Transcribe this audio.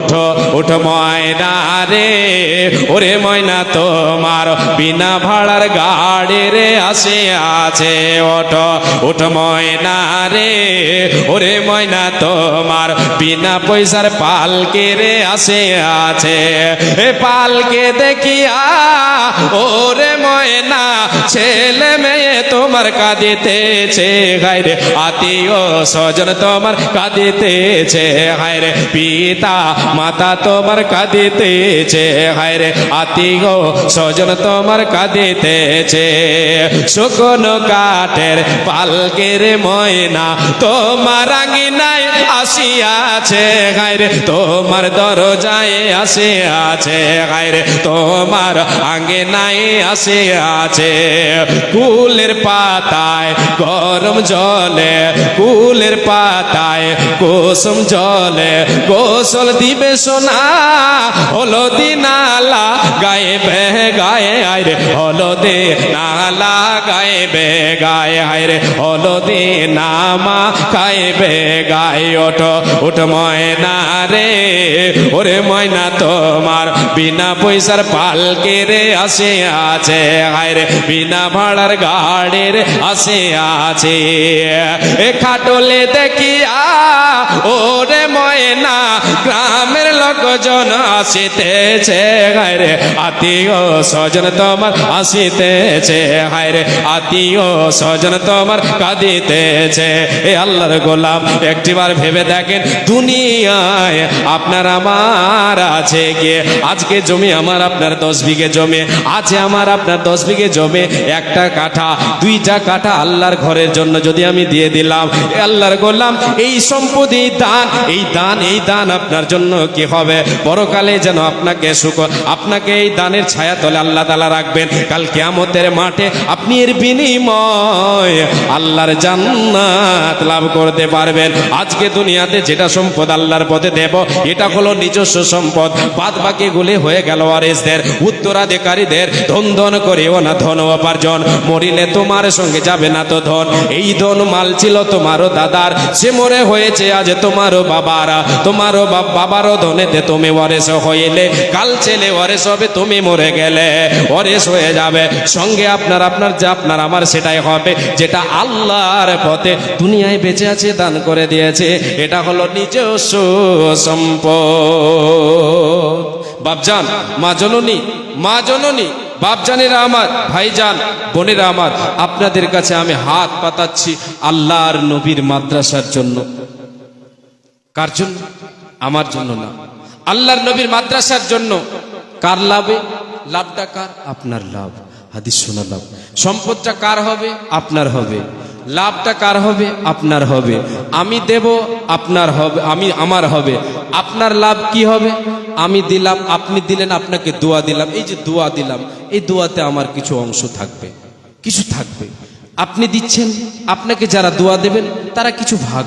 ওঠো ওঠো ময়না রে ওরে ময়না তোমার, বিনা ভাড়ার গাড়ি রে আসে আছে। ওঠো ওঠো ময়না রে ওরে ময়না তোমার, বিনা পয়সার পালকে রে আসে আছে। এ পালকে দেখিয়া, ওরে ময়না মেয়ে তোমার কাঁদিতেছে গাইরে আত্মীয় স্বজন তোমার কাঁদিতেছে, হায়রে। পিতা, মাতা তোমার কাঁদিতেছে, হায়রে। আত্মীয় স্বজন তোমার কাঁদিতেছে। শুকনো কাঠের পালকের ময়না তোমার আঙিনায় আসিয়াছে গাইরে তোমার দরজায় আসে আছে গাইরে তোমার আঙিনায় আসে আছে কুলের পাতায়, গরম জলে, কুলের পাতায়, কোসম জলে, গোসল দিবে সোনা, হলদি নালা গায়ে বে গায়ে আইরে, হলদে নালা গায়ে বে গায়ে আইরে হলদি নামা খাইবে গায়ে ওঠো, উঠ ময়না রে, ওরে ময়না তোমার বিনা পয়সার পালকে রে আসে আছে হায়রে বিনা ভাড়ার গাড়ির আসে আছে। এ খাটলে দেখিয়া, ওরে ময়না, গ্রামের লোকজন আসিতেছে হায়রে আত্মীয় স্বজন তোমার আসিতেছে হায়রে আত্মীয় স্বজন তোমার কাঁদিতেছে। এ আল্লাহর গোলাম, একটিবার ভেবে দেখেন, দুনিয়ায় আপনার আমার আছে গিয়ে আজকে জমি আমার আপনার দশ বিঘে জমি, আছে আমার আপনার দশ বিঘে জমি, একটা কাঠা, দুইটা কাঠা আল্লাহর ঘরের জন্য যদি আমি দিয়ে দিলাম আল্লাহর গোলাম, এই সম্পদ এই দান এই দান এই দান আপনার জন্য কি হবে। পরকালে যেন আপনাকে সুখ, আপনাকে এই দানের ছায়া তলে আল্লাহ তালা রাখবেন। কাল কেয়ামতের মাঠে আপনি এর বিনিময় আল্লাহর জান্নাত লাভ করতে পারবেন। আজকে দুনিয়াতে যেটা সম্পদ আল্লাহর পথে দেব, এটা হলো নিজস্ব সম্পদ। বাদ বাকি গুলি হয়ে গেল ওয়ারিসদের উত্তরাধিকারীদের, ধন ধন করেও না ধন উপার্জন। মরিলে তোমার সঙ্গে যাবে না তো ধন। এই ধন মাল ছিল তোমারও দাদার, সে মরে হয়েছে আজ তোমারও বাবারা। তোমারও বাবারও ধনেতে তুমি ওয়ারেস হইলে। কাল ছেলে ওয়ারেস হবে, তুমি মরে গেলে। ওয়ারেস হয়ে যাবে। সঙ্গে আপনার আপনার যে আপনার, আমার সেটাই হবে। যেটা আল্লাহর পথে দুনিয়ায় বেঁচে আছে, দান করে দিয়েছে। এটা হলো নিজস্ব সম্পদ। বাপজান মা জননী মা জননী বাপজানেরা আমার ভাইজান বোনেরা আমার, আপনাদের কাছে আমি হাত পাতাচ্ছি আল্লাহর নবীর মাদ্রাসার জন্য। কার জন্য? আমার জন্য না। আল্লাহর নবীর মাদ্রাসার জন্য কার লাভে লাভটা কার? আপনার লাভ। হাদিস শোনা লাভ। সম্পদটা কার হবে? আপনার হবে। লাভটা কার হবে? আপনার হবে। আমি দেব, আপনার হবে, আমি আমার হবে। আপনার লাভ কি হবে? আমি দিলাম, আপনি দিলেন, আপনাকে দোয়া দিলাম। এই যে দোয়া দিলাম, এই দোয়াতে আমার কিছু অংশ থাকবে। কিছু থাকবে। আপনি দিচ্ছেন, আপনাকে যারা দোয়া দেবেন, তারা কিছু ভাগ